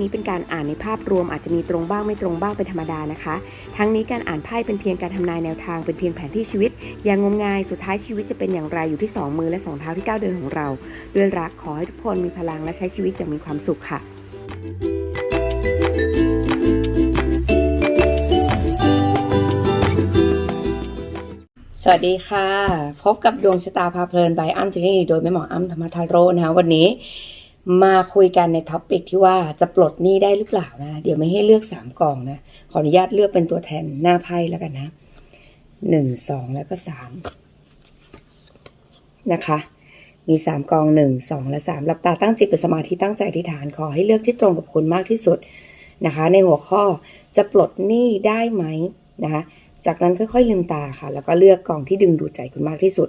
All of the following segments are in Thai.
นี้เป็นการอ่านในภาพรวมอาจจะมีตรงบ้างไม่ตรงบ้างเป็นธรรมดานะคะ ทั้งนี้การอ่านไพ่เป็นเพียงการทำนายแนวทางเป็นเพียงแผนที่ชีวิต อย่างงมงายสุดท้ายชีวิตจะเป็นอย่างไรอยู่ที่สองมือและสองเท้าที่ก้าวเดินของเรา ด้วยรักขอให้ทุกคนมีพลังและใช้ชีวิตอย่างมีความสุขค่ะสวัสดีค่ะ พบกับดวงชะตาพาเพลินบายอ้ำจินีโดยแม่หมออ้ำธรรมทาโรนะคะวันนี้ มาคุยกันในท็อปิกที่ว่าจะปลดหนี้ได้หรือเปล่านะ เดี๋ยวไม่ให้เลือกสามกองนะ ขออนุญาตเลือกเป็นตัวแทนหน้าไพ่แล้วกันนะหนึ่งสองแล้วก็สามนะคะ มีสามกองหนึ่งสองและสามหลับตาตั้งจิตเป็นสมาธิตั้งใจอธิษฐานขอให้เลือกที่ตรงกับคุณมากที่สุดนะคะ ในหัวข้อจะปลดหนี้ได้ไหมนะคะ จากนั้นค่อยๆลืมตาค่ะ แล้วก็เลือกกองที่ดึงดูดใจคุณมากที่สุด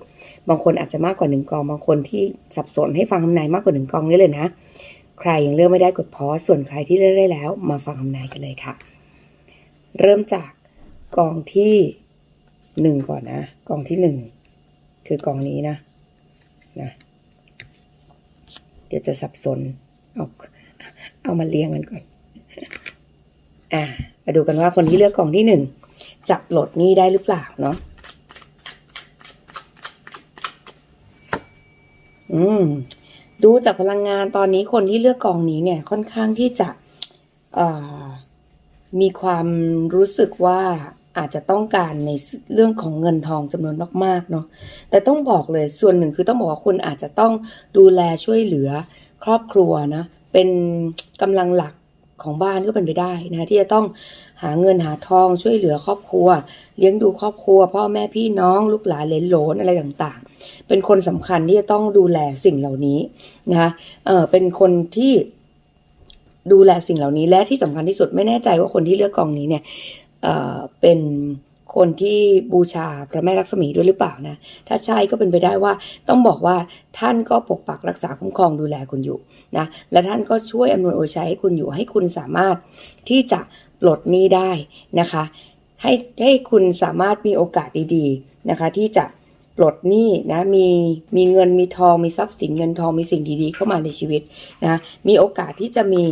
บางคนอาจจะมากกว่าหนึ่งกอง บางคนที่สับสนให้ฟังคำนายมากกว่าหนึ่งกองนี่เลยนะ ใครยังเลือกไม่ได้กดพอส่วนใครที่เลือกได้แล้ว มาฟังคำนายกันเลยค่ะ เริ่มจากกองที่หนึ่งก่อนนะ กองที่หนึ่งคือกองนี้นะนะ เดี๋ยวจะสับสน เอาเอามาเรียงกันก่อน อ่า มาดูกันว่าคนที่เลือกกองที่หนึ่ง จะปลดหนี้ได้หรือเปล่าเนาะอืม ดูจากพลังงานตอนนี้คนที่เลือกกองนี้เนี่ย ค่อนข้างที่จะมีความรู้สึกว่าอาจจะต้องการในเรื่องของเงินทองจำนวนมากๆเนาะแต่ต้องบอกเลยส่วนหนึ่งคือต้องบอกว่าคุณอาจจะต้องดูแลช่วยเหลือครอบครัวนะ เป็นกำลังหลัก ของบ้านก็เป็นไปได้นะที่จะต้องหาเงินหาทองช่วยเหลือครอบครัว เลี้ยงดูครอบครัว พ่อแม่พี่น้องลูกหลานเลนโหลนอะไรต่างๆ เป็นคนสำคัญที่จะต้องดูแลสิ่งเหล่านี้นะคะเออเป็นคนที่ดูแลสิ่งเหล่านี้และที่สำคัญที่สุดไม่แน่ใจว่าคนที่เลือกกองนี้เนี่ยเออเป็น คนที่บูชาพระแม่ลักษมีด้วยหรือเปล่านะ ถ้าใช่ก็เป็นไปได้ว่าต้องบอกว่าท่านก็ปกปักรักษาคุ้มครองดูแลคุณอยู่นะ และท่านก็ช่วยอำนวยอวยชัยให้คุณอยู่ให้คุณสามารถที่จะปลดหนี้ได้นะคะ ให้ให้คุณสามารถมีโอกาสดีๆนะคะ ที่จะปลดหนี้นะมีมีเงินมีทองมีทรัพย์สินเงินทองมีสิ่งดีๆ เข้ามาในชีวิตนะมีโอกาสที่จะมี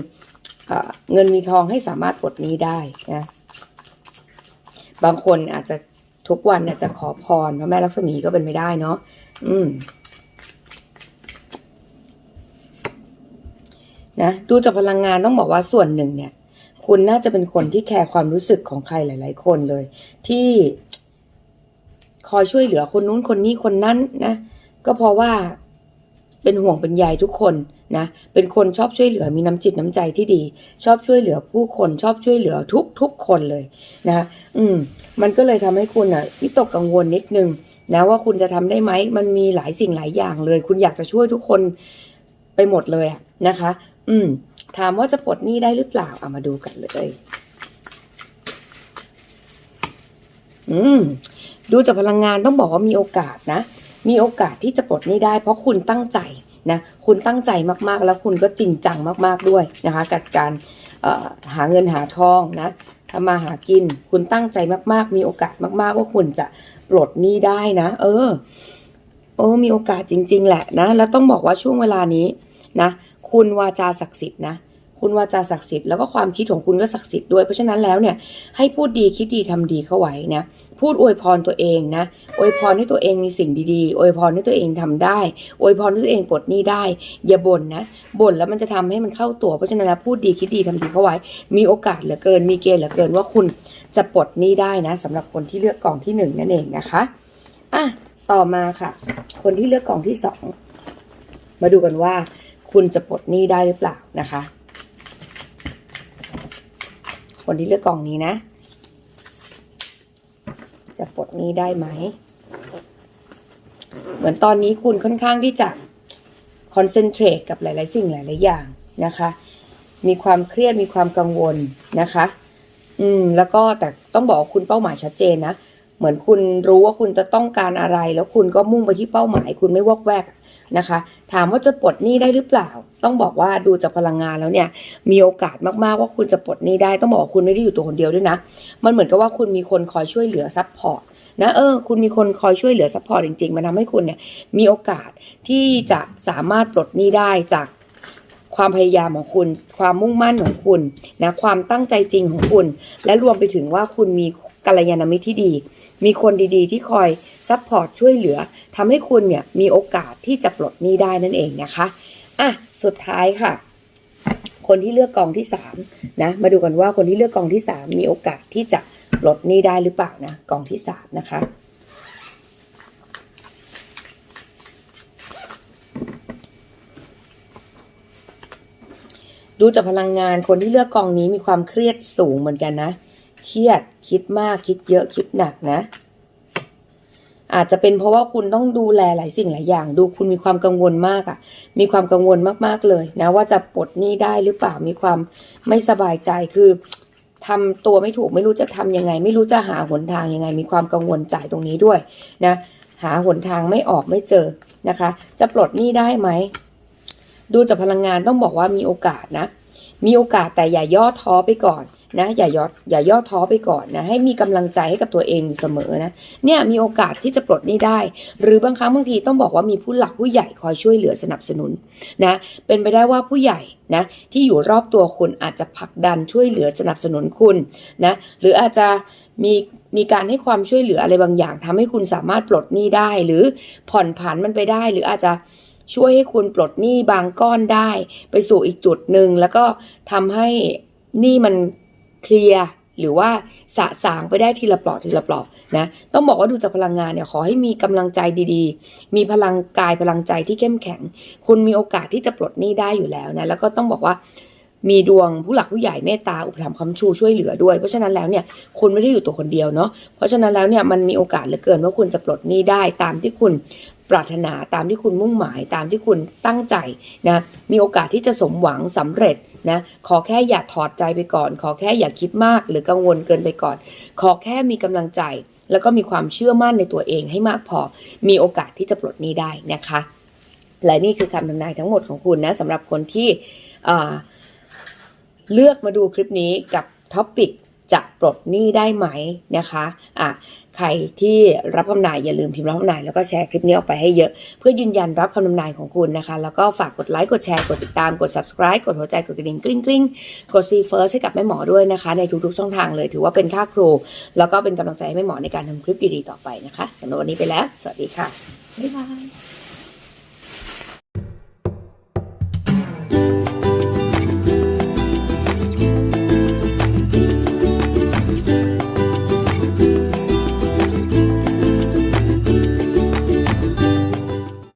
เงินมีทองให้สามารถปลดหนี้ได้นะ บางคนอาจจะทุกวันเนี่ยจะขอพรพระแม่ลักษมีก็เป็นไม่ได้เนาะอืมนะดูจากพลังงานต้องบอกว่าส่วนหนึ่งเนี่ย คุณน่าจะเป็นคนที่แคร์ความรู้สึกของใครหลาย ๆ คนเลย ที่คอยช่วยเหลือคนนู้นคนนี้คนนั้นนะ ก็เพราะว่า เป็นห่วงเป็นใยทุกคนนะ เป็นคนชอบช่วยเหลือมีน้ำจิตน้ำใจที่ดี ชอบช่วยเหลือผู้คนชอบช่วยเหลือทุกทุกคนเลยนะอืม มันก็เลยทำให้คุณอะวิตกกังวลนิดนึงนะว่าคุณจะทำได้ไหมมันมีหลายสิ่งหลายอย่างเลย คุณอยากจะช่วยทุกคนไปหมดเลยอะนะคะ อืม ถามว่าจะปลดหนี้ได้หรือเปล่าเอามาดูกันเลย อืมดูจากพลังงานต้องบอกว่ามีโอกาสนะ มีโอกาสที่จะปลดหนี้ได้ เพราะคุณตั้งใจนะคุณตั้งใจมากๆ แล้วคุณก็จริงจังมากๆด้วยนะคะกับการหาเงินหาทองนะทำมาหากิน คุณตั้งใจมากๆ มีโอกาสมากๆ ว่าคุณจะปลดหนี้ได้นะ เออโอ้มีโอกาสจริง ๆ แหละนะ แล้วต้องบอกว่าช่วงเวลานี้นะ คุณวาจาศักดิ์สิทธิ์นะ คุณวาจาศักดิ์สิทธิ์แล้วก็ความคิดของคุณก็ศักดิ์สิทธิ์ด้วย เพราะฉะนั้นแล้วเนี่ยให้พูดดีคิดดีทำดีเข้าไว้นะพูดอวยพรตัวเองนะอวยพรให้ตัวเองมีสิ่งดีๆอวยพรให้ตัวเองทำได้อวยพรให้ตัวเองปลดหนี้ได้ อย่าบ่นนะบ่นแล้วมันจะทำให้มันเข้าตัว เพราะฉะนั้นแล้วพูดดีคิดดีทำดีเข้าไว้ มีโอกาสเหลือเกิน มีเกณฑ์เหลือเกินว่าคุณจะปลดหนี้ได้นะสำหรับคนที่เลือกกล่องที่หนึ่งนั่นเองนะคะอะต่อมาค่ะ คนที่เลือกกล่องที่สองมาดูกันว่าคุณจะปลดหนี้ได้หรือเปล่านะคะ คนที่เลือกกล่องนี้นะ จะปลดนี้ได้ไหม เหมือนตอนนี้คุณค่อนข้างที่จะคอนเซนเทรตกับหลาย ๆ สิ่งหลาย ๆ อย่างนะคะ มีความเครียดมีความกังวลนะคะ อืม แล้วก็แต่ต้องบอกคุณเป้าหมายชัดเจนนะ เหมือนคุณรู้ว่าคุณจะต้องการอะไร แล้วคุณก็มุ่งไปที่เป้าหมาย คุณไม่วอกแวกนะคะ ถามว่าจะปลดหนี้ได้หรือเปล่า ต้องบอกว่าดูจากพลังงานแล้วเนี่ย มีโอกาสมากๆว่าคุณจะปลดหนี้ได้ ต้องบอกว่าคุณไม่ได้อยู่ตัวคนเดียวด้วยนะ มันเหมือนกับว่าคุณมีคนคอยช่วยเหลือซัพพอร์ตนะเออคุณมีคนคอยช่วยเหลือซัพพอร์ตจริงๆ มันทำให้คุณเนี่ยมีโอกาสที่จะสามารถปลดหนี้ได้จากความพยายามของคุณ ความมุ่งมั่นของคุณนะความตั้งใจจริงของคุณ และรวมไปถึงว่าคุณมี กัลยาณมิตรที่ดี มีคนดีๆ ที่คอยซัพพอร์ตช่วยเหลือทำให้คุณเนี่ยมีโอกาสที่จะปลดหนี้ได้นั่นเองนะคะอะสุดท้ายค่ะ คนที่เลือกกองที่สามนะมาดูกันว่าคนที่เลือกกองที่สามมีโอกาสที่จะปลดหนี้ได้หรือเปล่านะกองที่สามนะคะดูจากพลังงานคนที่เลือกกองนี้มีความเครียดสูงเหมือนกันนะ เครียดคิดมากคิดเยอะคิดหนักนะ อาจจะเป็นเพราะว่าคุณต้องดูแลหลายสิ่งหลายอย่าง ดูคุณมีความกังวลมากอะ่ะ มีความกังวลมากๆเลยนะว่าจะปลดหนี้ได้หรือเปล่ามีความไม่สบายใจคือทำตัวไม่ถูกไม่รู้จะทำยังไง ไม่รู้จะหาหนทางยังไง มีความกังวลใจตรงนี้ด้วยนะหาหนทางไม่ออกไม่เจอนะคะ จะปลดหนี้ได้ไหมดูจากพลังงานต้องบอกว่ามีโอกาสนะ มีโอกาสแต่อย่าย่อท้อไปก่อน นะอย่าย่ออย่าย่อท้อไปก่อนนะให้มีกำลังใจให้กับตัวเองเสมอนะเนี่ยมีโอกาสที่จะปลดหนี้ได้ หรือบางครั้งบางทีต้องบอกว่ามีผู้หลักผู้ใหญ่คอยช่วยเหลือสนับสนุนนะเป็นไปได้ว่าผู้ใหญ่นะที่อยู่รอบตัวคุณอาจจะผลักดันช่วยเหลือสนับสนุนคุณนะหรืออาจจะมีมีการให้ความช่วยเหลืออะไรบางอย่างทำให้คุณสามารถปลดหนี้ได้ หรือผ่อนผันมันไปได้ หรืออาจจะช่วยให้คุณปลดหนี้บางก้อนได้ ไปสู่อีกจุดหนึ่งแล้วก็ทำให้หนี้มัน เคลียร์หรือว่าสะสางไปได้ทีละเปลอกทีละเปลอกนะต้องบอกว่าดูจากพลังงานเนี่ยขอให้มีกำลังใจดีๆ มีพลังกายพลังใจที่เข้มแข็ง คุณมีโอกาสที่จะปลดหนี้ได้อยู่แล้วนะแล้วก็ต้องบอกว่า มีดวงผู้หลักผู้ใหญ่เมตตาอุปถัมภ์คำชูช่วยเหลือด้วย เพราะฉะนั้นแล้วเนี่ยคุณไม่ได้อยู่ตัวคนเดียวเนาะเพราะฉะนั้นแล้วเนี่ยมันมีโอกาสเหลือเกินว่าคุณจะปลดหนี้ได้ตามที่คุณปรารถนาตามที่คุณมุ่งหมายตามที่คุณตั้งใจนะมีโอกาสที่จะสมหวังสำเร็จนะขอแค่อย่าถอดใจไปก่อน ขอแค่อย่าคิดมากหรือกังวลเกินไปก่อน ขอแค่มีกำลังใจ แล้วก็มีความเชื่อมั่นในตัวเองให้มากพอ มีโอกาสที่จะปลดหนี้ได้นะคะ และนี่คือคำทำนายทั้งหมดของคุณนะสำหรับคนที่อ่า เลือกมาดูคลิปนี้กับท็อปิกจะปลดหนี้ได้ไหมนะคะอะใครที่รับคำนายอย่าลืมพิมพ์รับคำนายแล้วก็แชร์คลิปนี้ออกไปให้เยอะ เพื่อยืนยันรับคำนายของคุณนะคะ แล้วก็ฝากกดไลค์กดแชร์กดติดตามกด subscribe กดหัวใจกดกระดิ่งกริ๊งกริ๊งกด see first ให้กับแม่หมอด้วยนะคะ ในทุกๆช่องทางเลย ถือว่าเป็นค่าครู แล้วก็เป็นกำลังใจให้แม่หมอในการทำคลิปดีๆต่อไปนะคะสำหรับวันนี้ไปแล้ว สวัสดีค่ะบ๊ายบาย